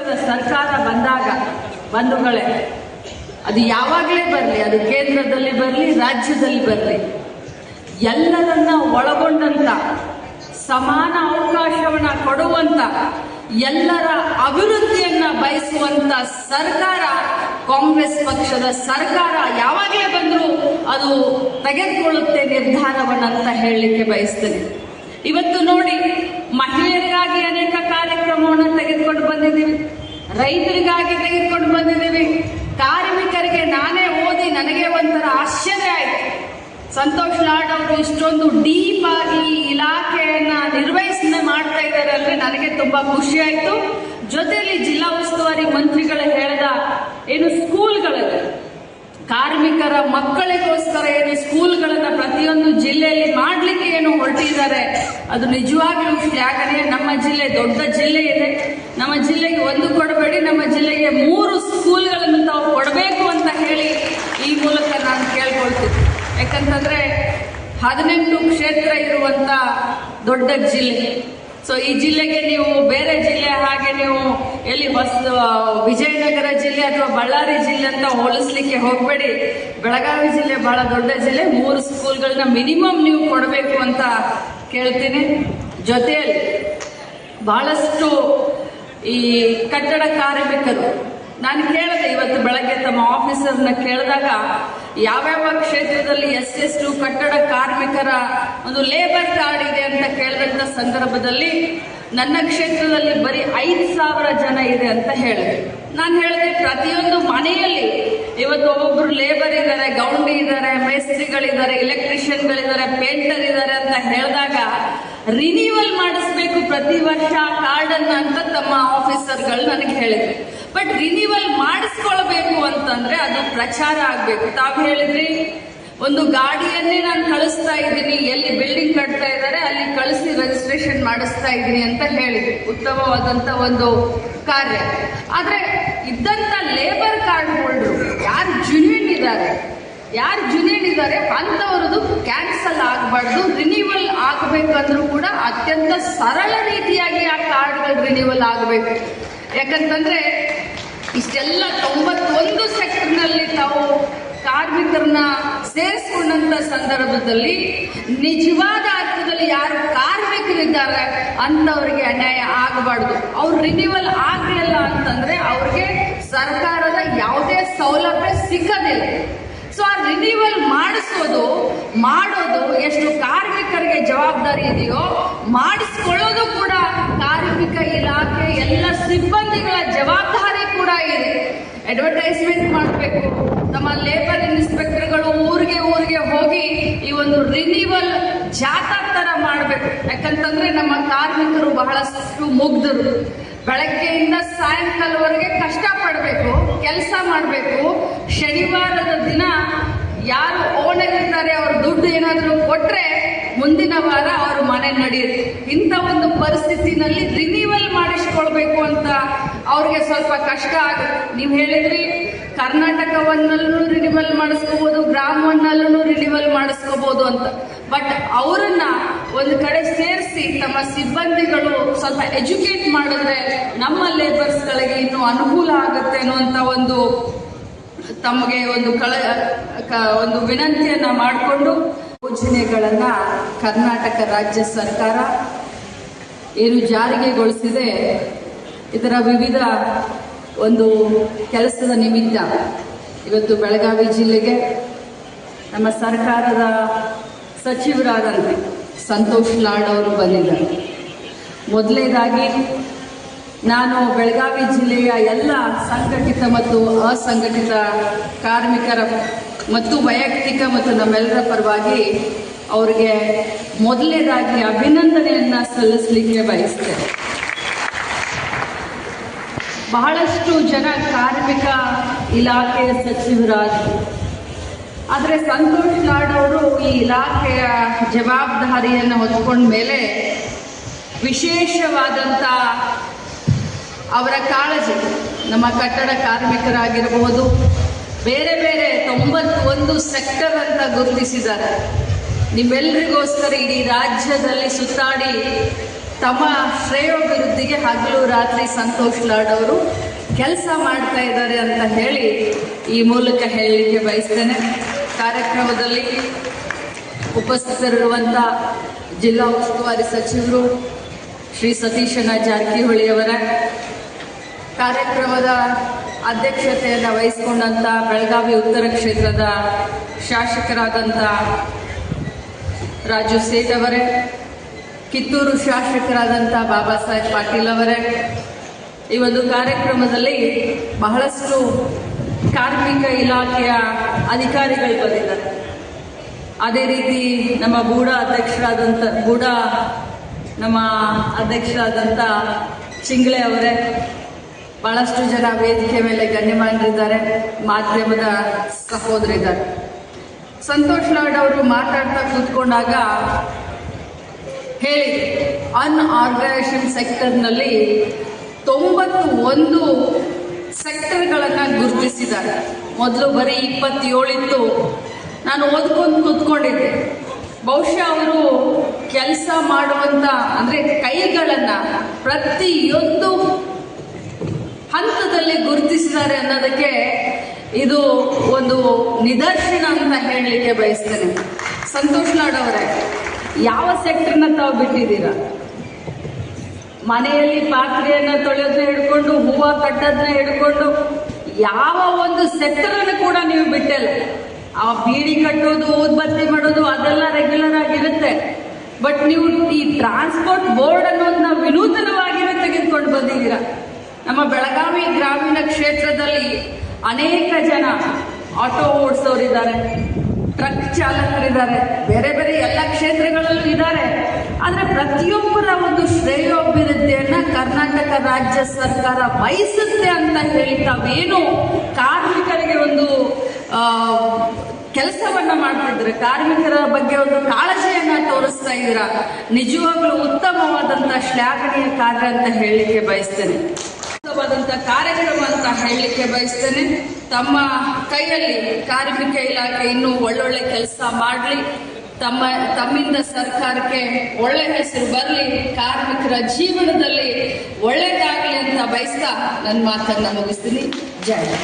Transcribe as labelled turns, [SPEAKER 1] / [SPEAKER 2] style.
[SPEAKER 1] ಸರ್ಕಾರ ಬಂದಾಗ ಬಂಧುಗಳೇ ಅದು ಯಾವಾಗಲೇ ಬರಲಿ, ಅದು ಕೇಂದ್ರದಲ್ಲಿ ಬರಲಿ, ರಾಜ್ಯದಲ್ಲಿ ಬರಲಿ, ಎಲ್ಲರನ್ನ ಒಳಗೊಂಡಂತ, ಸಮಾನ ಅವಕಾಶವನ್ನ ಕೊಡುವಂತ, ಎಲ್ಲರ ಅಭಿವೃದ್ಧಿಯನ್ನ ಬಯಸುವಂತ ಸರ್ಕಾರ, ಕಾಂಗ್ರೆಸ್ ಪಕ್ಷದ ಸರ್ಕಾರ ಯಾವಾಗಲೇ ಬಂದರೂ ಅದು ತೆಗೆದುಕೊಳ್ಳುತ್ತೆ ನಿರ್ಧಾರವನ್ನಂತ ಹೇಳಲಿಕ್ಕೆ ಬಯಸ್ತೇನೆ. ಇವತ್ತು ನೋಡಿ, ಮಹಿಳೆಯರಿಗಾಗಿ ಅನೇಕ ರೈತರಿಗಾಗಿ ತೆಗೆದುಕೊಂಡು ಬಂದಿದ್ದೀವಿ. ಕಾರ್ಮಿಕರಿಗೆ ನಾನೇ ಓದಿ ನನಗೆ ಒಂಥರ ಆಶ್ಚರ್ಯ ಆಯಿತು. ಸಂತೋಷ್ ಲಾಡ್ ಅವರು ಇಷ್ಟೊಂದು ಡೀಪ್ ಆಗಿ ಇಲಾಖೆಯನ್ನ ನಿರ್ವಹಿಸನೆ ಮಾಡ್ತಾ ಇದ್ದಾರೆ ಅಂದ್ರೆ ನನಗೆ ತುಂಬಾ ಖುಷಿ ಆಯ್ತು. ಜೊತೆಯಲ್ಲಿ ಜಿಲ್ಲಾ ಉಸ್ತುವಾರಿ ಮಂತ್ರಿಗಳು ಹೇಳಿದ ಏನು ಸ್ಕೂಲ್ಗಳಿದೆ ಕಾರ್ಮಿಕರ ಮಕ್ಕಳಿಗೋಸ್ಕರ ಏನು ಸ್ಕೂಲ್ಗಳನ್ನ ಪ್ರತಿಯೊಂದು ಜಿಲ್ಲೆಯಲ್ಲಿ ಮಾಡ್ಲಿಕ್ಕೆ ಏನು ಹೊರಟಿದ್ದಾರೆ, ಅದು ನಿಜವಾಗ್ಲೂ ಯಾಕಂದ್ರೆ ನಮ್ಮ ಜಿಲ್ಲೆ ದೊಡ್ಡ ಜಿಲ್ಲೆ ಇದೆ. ನಮ್ಮ ಜಿಲ್ಲೆಗೆ ಒಂದು ಕೊಡಬೇಡಿ, ನಮ್ಮ ಜಿಲ್ಲೆಗೆ ಮೂರು ಸ್ಕೂಲ್ಗಳನ್ನು ತಾವು ಕೊಡಬೇಕು ಅಂತ ಹೇಳಿ ಈ ಮೂಲಕ ನಾನು ಕೇಳ್ಕೊಳ್ತೀನಿ. ಯಾಕಂತಂದ್ರೆ ಹದಿನೆಂಟು ಕ್ಷೇತ್ರ ಇರುವಂತ ದೊಡ್ಡ ಜಿಲ್ಲೆ. ಸೊ ಈ ಜಿಲ್ಲೆಗೆ ನೀವು ಬೇರೆ ಜಿಲ್ಲೆ ಹಾಗೆ ನೀವು ಎಲ್ಲಿ ಹೊಸ ವಿಜಯನಗರ ಜಿಲ್ಲೆ ಅಥವಾ ಬಳ್ಳಾರಿ ಜಿಲ್ಲೆ ಅಂತ ಹೋಲಿಸ್ಲಿಕ್ಕೆ ಹೋಗಬೇಡಿ. ಬೆಳಗಾವಿ ಜಿಲ್ಲೆ ಬಹಳ ದೊಡ್ಡ ಜಿಲ್ಲೆ. ಮೂರು ಸ್ಕೂಲ್ಗಳನ್ನ ಮಿನಿಮಮ್ ನೀವು ಕೊಡಬೇಕು ಅಂತ ಕೇಳ್ತೀನಿ. ಜೊತೆಯಲ್ಲಿ ಬಹಳಷ್ಟು ಈ ಕಟ್ಟಡ ಕಾರ್ಮಿಕರು ನಾನು ಕೇಳಿದೆ ಇವತ್ತು ಬೆಳಗ್ಗೆ ತಮ್ಮ ಆಫೀಸರ್ನ ಕೇಳಿದಾಗ ಯಾವ್ಯಾವ ಕ್ಷೇತ್ರದಲ್ಲಿ ಎಷ್ಟೆಷ್ಟು ಕಟ್ಟಡ ಕಾರ್ಮಿಕರ ಒಂದು ಲೇಬರ್ ಕಾರ್ಡ್ ಇದೆ ಅಂತ ಕೇಳಿದಂತ ಸಂದರ್ಭದಲ್ಲಿ ನನ್ನ ಕ್ಷೇತ್ರದಲ್ಲಿ ಬರೀ ಐದು ಸಾವಿರ ಜನ ಇದೆ ಅಂತ ಹೇಳಿದೆ. ನಾನು ಹೇಳಿದೆ, ಪ್ರತಿಯೊಂದು ಮನೆಯಲ್ಲಿ ಇವತ್ತು ಒಬ್ಬೊಬ್ರು ಲೇಬರ್ ಇದ್ದಾರೆ, ಗೌಂಡಿ ಇದ್ದಾರೆ, ಮೇಸ್ತ್ರಿಗಳಿದ್ದಾರೆ ಇಲೆಕ್ಟ್ರಿಷಿಯನ್ಗಳಿದ್ದಾರೆ ಪೇಂಟರ್ ಇದ್ದಾರೆ ಅಂತ ಹೇಳಿದಾಗ ರಿನ್ಯೂವಲ್ ಮಾಡಿಸ್ಬೇಕು ಪ್ರತಿ ವರ್ಷ ಕಾರ್ಡ್ ಅನ್ನ ಅಂತ ತಮ್ಮ ಆಫೀಸರ್ಗಳು ನನಗೆ ಹೇಳಿದ್ರು. ಬಟ್ ರಿನಿವಲ್ ಮಾಡಿಸ್ಕೊಳ್ಬೇಕು ಅಂತಂದ್ರೆ ಅದು ಪ್ರಚಾರ ಆಗ್ಬೇಕು. ತಾವು ಹೇಳಿದ್ರಿ, ಒಂದು ಗಾಡಿಯನ್ನೇ ನಾನು ಕಳಿಸ್ತಾ ಇದ್ದೀನಿ, ಎಲ್ಲಿ ಬಿಲ್ಡಿಂಗ್ ಕಟ್ತಾ ಇದ್ದಾರೆ, ಅಲ್ಲಿ ಕಳಿಸಿ ರಿಜಿಸ್ಟ್ರೇಷನ್ ಮಾಡಿಸ್ತಾ ಇದ್ದೀನಿ ಅಂತ ಹೇಳಿದ್ರು. ಉತ್ತಮವಾದಂತ ಒಂದು ಕಾರ್ಯ. ಆದ್ರೆ ಇದ್ದಂತ ಲೇಬರ್ ಕಾರ್ಡ್ ಹೋಲ್ಡರ್ ಯಾರು ಜುನಿಯನ್ ಇದ್ದಾರೆ? ಯಾರು ಜುನಿಯನ್ ಇದ್ದಾರೆ? ಅಂತವರದು ಕ್ಯಾನ್ಸಲ್ ಆಗಬಾರ್ದು. ರಿನಿವಲ್ ಆಗಬೇಕಂದ್ರೂ ಕೂಡ ಅತ್ಯಂತ ಸರಳ ರೀತಿಯಾಗಿ ಆ ಕಾರ್ಡ್ಗಳು ರಿನಿವಲ್ ಆಗಬೇಕು. ಯಾಕಂತಂದ್ರೆ ಇಷ್ಟೆಲ್ಲ ತೊಂಬತ್ತೊಂದು ಸೆಕ್ಟರ್ನಲ್ಲಿ ತಾವು ಕಾರ್ಮಿಕರನ್ನ ಸೇರಿಸಿಕೊಂಡಂತ ಸಂದರ್ಭದಲ್ಲಿ ನಿಜವಾದ ಅರ್ಥದಲ್ಲಿ ಯಾರು ಕಾರ್ಮಿಕರಿದ್ದಾರೆ ಅಂತವ್ರಿಗೆ ಅನ್ಯಾಯ ಆಗಬಾರ್ದು. ಅವ್ರು ರಿನಿವಲ್ ಆಗಲಿಲ್ಲ ಅಂತಂದ್ರೆ ಅವ್ರಿಗೆ ಸರ್ಕಾರದ ಯಾವುದೇ ಸೌಲಭ್ಯ ಸಿಕ್ಕದಿಲ್ಲ ಸೊ ಆ ರಿನಿವಲ್ ಮಾಡಿಸೋದು, ಮಾಡೋದು ಎಷ್ಟು ಕಾರ್ಮಿಕರಿಗೆ ಜವಾಬ್ದಾರಿ ಇದೆಯೋ, ಮಾಡಿಸ್ಕೊಳ್ಳೋದು ಕೂಡ ಕಾರ್ಮಿಕ ಇಲಾಖೆ, ಎಲ್ಲ ಸಿಬ್ಬಂದಿಗಳ ಜವಾಬ್ದಾರಿ ಕೂಡ ಇದೆ. ಅಡ್ವರ್ಟೈಸ್ಮೆಂಟ್ ಮಾಡಬೇಕು. ನಮ್ಮ ಲೇಬರ್ ಇನ್ಸ್ಪೆಕ್ಟರ್ಗಳು ಊರಿಗೆ ಊರಿಗೆ ಹೋಗಿ ಈ ಒಂದು ರಿನಿವಲ್ ಜಾಥಾ ತರ ಮಾಡಬೇಕು. ಯಾಕಂತಂದ್ರೆ ನಮ್ಮ ಕಾರ್ಮಿಕರು ಬಹಳಷ್ಟು ಮುಗ್ಧರು. ಬೆಳಗ್ಗೆಯಿಂದ ಸಾಯಂಕಾಲವರೆಗೆ ಕಷ್ಟ ಪಡಬೇಕು ಕೆಲಸ ಮಾಡಬೇಕು. ಶನಿವಾರದ ದಿನ ಯಾರು ಓನರ್ ಇರ್ತಾರೆ, ಅವ್ರ ದುಡ್ಡು ಏನಾದರೂ ಕೊಟ್ರೆ ಮುಂದಿನ ವಾರ ಅವ್ರ ಮನೆ ನಡೆಯುತ್ತೆ ಇಂಥ ಒಂದು ಪರಿಸ್ಥಿತಿನಲ್ಲಿ ರಿನಿವಲ್ ಮಾಡಿಸ್ಕೊಳ್ಬೇಕು ಅಂತ ಅವ್ರಿಗೆ ಸ್ವಲ್ಪ ಕಷ್ಟ ಆಗುತ್ತೆ. ನೀವು ಹೇಳಿದ್ರಿ, ಕರ್ನಾಟಕವನ್ನಲ್ಲೂ ರಿನಿವಲ್ ಮಾಡಿಸ್ಕೋಬಹುದು ಗ್ರಾಮವನ್ನಲ್ಲೂ ರಿನಿವಲ್ ಮಾಡಿಸ್ಕೋಬಹುದು ಅಂತ. ಬಟ್ ಅವರನ್ನ ಒಂದು ಕಡೆ ಸೇರಿಸಿ, ತಮ್ಮ ಸಿಬ್ಬಂದಿಗಳು ಸ್ವಲ್ಪ ಎಜುಕೇಟ್ ಮಾಡಿದ್ರೆ ನಮ್ಮ ಲೇಬರ್ಸ್ಗಳಿಗೆ ಇನ್ನೂ ಅನುಕೂಲ ಆಗುತ್ತೆ ಅನ್ನುವಂಥ ಒಂದು ತಮಗೆ ಒಂದು ಕಳ ಒಂದು ವಿನಂತಿಯನ್ನ ಮಾಡಿಕೊಂಡು ಯೋಜನೆಗಳನ್ನ ಕರ್ನಾಟಕ ರಾಜ್ಯ ಸರ್ಕಾರ ಏನು ಜಾರಿಗೆಗೊಳಿಸಿದೆ, ಇದರ ವಿವಿಧ ಒಂದು ಕೆಲಸದ ನಿಮಿತ್ತ ಇವತ್ತು ಬೆಳಗಾವಿ ಜಿಲ್ಲೆಗೆ ನಮ್ಮ ಸರ್ಕಾರದ ಸಚಿವರಾದಂತೆ ಸಂತೋಷ್ ಲಾಡ್ ಅವರು ಬಂದಿದ್ದಾರೆ. ಮೊದಲನೇದಾಗಿ ನಾನು ಬೆಳಗಾವಿ ಜಿಲ್ಲೆಯ ಎಲ್ಲ ಸಂಘಟಿತ ಮತ್ತು ಅಸಂಘಟಿತ ಕಾರ್ಮಿಕರ ಮತ್ತು ವೈಯಕ್ತಿಕ ಮತ್ತು ನಮ್ಮೆಲ್ಲರ ಪರವಾಗಿ ಅವರಿಗೆ ಮೊದಲನೇದಾಗಿ ಅಭಿನಂದನೆಯನ್ನು ಸಲ್ಲಿಸಲಿಕ್ಕೆ ಬಯಸ್ತೇನೆ. ಬಹಳಷ್ಟು ಜನ ಕಾರ್ಮಿಕ ಇಲಾಖೆಯ ಸಚಿವರಾದರು. ಆದರೆ ಸಂತೋಷ್ ಲಾಡ್ ಅವರು ಈ ಇಲಾಖೆಯ ಜವಾಬ್ದಾರಿಯನ್ನು ಹೊತ್ಕೊಂಡ ಮೇಲೆ ವಿಶೇಷವಾದಂಥ ಅವರ ಕಾಳಜಿ ನಮ್ಮ ಕಟ್ಟಡ ಕಾರ್ಮಿಕರಾಗಿರಬಹುದು. ಬೇರೆ ಬೇರೆ ತೊಂಬತ್ತೊಂದು ಸೆಕ್ಟರ್ ಅಂತ ಗುರುತಿಸಿದ್ದಾರೆ. ನಿಮ್ಮೆಲ್ಲರಿಗೋಸ್ಕರ ಇಡೀ ರಾಜ್ಯದಲ್ಲಿ ಸುತ್ತಾಡಿ ತಮ್ಮ ಶ್ರೇಯೋಭಿವೃದ್ಧಿಗೆ ಹಗಲು ರಾತ್ರಿ ಸಂತೋಷ್ ಅವರು ಕೆಲಸ ಮಾಡ್ತಾ ಇದ್ದಾರೆ ಅಂತ ಹೇಳಿ ಈ ಮೂಲಕ ಹೇಳಲಿಕ್ಕೆ ಬಯಸ್ತೇನೆ. ಕಾರ್ಯಕ್ರಮದಲ್ಲಿ ಉಪಸ್ಥಿತರಿರುವಂಥ ಜಿಲ್ಲಾ ಉಸ್ತುವಾರಿ ಸಚಿವರು ಶ್ರೀ ಸತೀಶನ ಜಾರಕಿಹೊಳಿ ಅವರ ಕಾರ್ಯಕ್ರಮದ ಅಧ್ಯಕ್ಷತೆಯನ್ನು ವಹಿಸಿಕೊಂಡಂಥ ಬೆಳಗಾವಿ ಉತ್ತರ ಕ್ಷೇತ್ರದ ಶಾಸಕರಾದಂಥ ರಾಜು ಸೇಠ್ ಅವರೇ, ಕಿತ್ತೂರು ಶಾಸಕರಾದಂಥ ಬಾಬಾ ಸಾಹೇಬ್ ಪಾಟೀಲ್ ಅವರೇ, ಈ ಒಂದು ಕಾರ್ಯಕ್ರಮದಲ್ಲಿ ಬಹಳಷ್ಟು ಕಾರ್ಮಿಕ ಇಲಾಖೆಯ ಅಧಿಕಾರಿಗಳು ಬಂದಿದ್ದಾರೆ. ಅದೇ ರೀತಿ ನಮ್ಮ ಗೂಢ ಅಧ್ಯಕ್ಷರಾದಂಥ ಗೂಢ ನಮ್ಮ ಅಧ್ಯಕ್ಷರಾದಂಥ ಚಿಂಗ್ಳೆ ಅವರೇ ಬಹಳಷ್ಟು ಜನ ವೇದಿಕೆ ಮೇಲೆ ಗಣ್ಯಮಾನರಿದ್ದಾರೆ ಮಾಧ್ಯಮದ ಸಹೋದರಿದ್ದಾರೆ. ಸಂತೋಷ್ ಲಾಡ್ ಅವರು ಮಾತಾಡ್ತಾ ಕೂತ್ಕೊಂಡಾಗ ಹೇಳಿ ಅನ್ಆರ್ಗನೈಸೇಷನ್ ಸೆಕ್ಟರ್ನಲ್ಲಿ ತೊಂಬತ್ತು ಒಂದು ಸೆಕ್ಟರ್ಗಳನ್ನು ಗುರುತಿಸಿದ್ದಾರೆ. ಮೊದಲು ಬರೀ ಇಪ್ಪತ್ತೇಳಿತ್ತು. ನಾನು ಓದ್ಕೊಂಡು ಕೂತ್ಕೊಂಡಿದ್ದೆ. ಬಹುಶಃ ಅವರು ಕೆಲಸ ಮಾಡುವಂಥ ಅಂದರೆ ಕೈಗಳನ್ನು ಪ್ರತಿಯೊಂದು ಹಂತದಲ್ಲಿ ಗುರುತಿಸಿದ್ದಾರೆ ಅನ್ನೋದಕ್ಕೆ ಇದು ಒಂದು ನಿದರ್ಶನ ಅಂತ ಹೇಳಲಿಕ್ಕೆ ಬಯಸ್ತೇನೆ. ಸಂತೋಷ್ ಲಾಡ್ ಅವರೇ, ಯಾವ ಸೆಕ್ಟರ್ನ ತಾವು ಬಿಟ್ಟಿದ್ದೀರಾ? ಮನೆಯಲ್ಲಿ ಪಾತ್ರೆಯನ್ನ ತೊಳೆಯೋದನ್ನ ಹಿಡ್ಕೊಂಡು, ಹೂವ ಕಟ್ಟೋದನ್ನ ಹಿಡ್ಕೊಂಡು, ಯಾವ ಒಂದು ಸೆಕ್ಟರ್ ಅನ್ನು ಕೂಡ ನೀವು ಬಿಟ್ಟಲ್ಲ? ಆ ಬೀಡಿ ಕಟ್ಟೋದು ಉದ್ಬತ್ತಿ ಮಾಡೋದು, ಅದೆಲ್ಲ ರೆಗ್ಯುಲರ್ ಆಗಿರುತ್ತೆ. ಬಟ್ ನೀವು ಈ ಟ್ರಾನ್ಸ್ಪೋರ್ಟ್ ಬೋರ್ಡ್ ಅನ್ನೋದನ್ನ ವಿನೂತನವಾಗಿರೋ ತೆಗೆದುಕೊಂಡು ಬಂದಿದ್ದೀರಾ? ನಮ್ಮ ಬೆಳಗಾವಿ ಗ್ರಾಮೀಣ ಕ್ಷೇತ್ರದಲ್ಲಿ ಅನೇಕ ಜನ ಆಟೋ ಓಡಿಸೋರಿದ್ದಾರೆ, ಟ್ರಕ್ ಚಾಲಕರಿದ್ದಾರೆ, ಬೇರೆ ಬೇರೆ ಎಲ್ಲ ಕ್ಷೇತ್ರಗಳಲ್ಲೂ ಇದ್ದಾರೆ. ಆದರೆ ಪ್ರತಿಯೊಬ್ಬರ ಒಂದು ಶ್ರೇಯೋಭಿವೃದ್ಧಿಯನ್ನು ಕರ್ನಾಟಕ ರಾಜ್ಯ ಸರ್ಕಾರ ಬಯಸುತ್ತೆ ಅಂತ ಹೇಳಿ ತಾವೇನು ಕಾರ್ಮಿಕರಿಗೆ ಒಂದು ಕೆಲಸವನ್ನ ಮಾಡ್ತಿದ್ರೆ ಕಾರ್ಮಿಕರ ಬಗ್ಗೆ ಒಂದು ಕಾಳಜಿಯನ್ನ ತೋರಿಸ್ತಾ ಇದ್ದೀರಾ? ನಿಜವಾಗ್ಲೂ ಉತ್ತಮವಾದಂತ ಶ್ಲಾಘನೀಯ ಕಾರ್ಯ ಅಂತ ಹೇಳಲಿಕ್ಕೆ ಬಯಸ್ತೇನೆ. ಅದ್ಭುತವಾದಂಥ ಕಾರ್ಯಗಳು ಅಂತ ಹೇಳಲಿಕ್ಕೆ ಬಯಸ್ತೇನೆ. ತಮ್ಮ ಕೈಯಲ್ಲಿ ಕಾರ್ಮಿಕ ಇಲಾಖೆ ಇನ್ನೂ ಒಳ್ಳೊಳ್ಳೆ ಕೆಲಸ ಮಾಡಲಿ. ತಮ್ಮ, ತಮ್ಮಿಂದ ಸರ್ಕಾರಕ್ಕೆ ಒಳ್ಳೆ ಹೆಸರು ಬರಲಿ. ಕಾರ್ಮಿಕರ ಜೀವನದಲ್ಲಿ ಒಳ್ಳೆಯದಾಗಲಿ ಅಂತ ಬಯಸ್ತಾ ನನ್ನ ಮಾತನ್ನ ಮುಗಿಸ್ತೀನಿ. ಜಯ.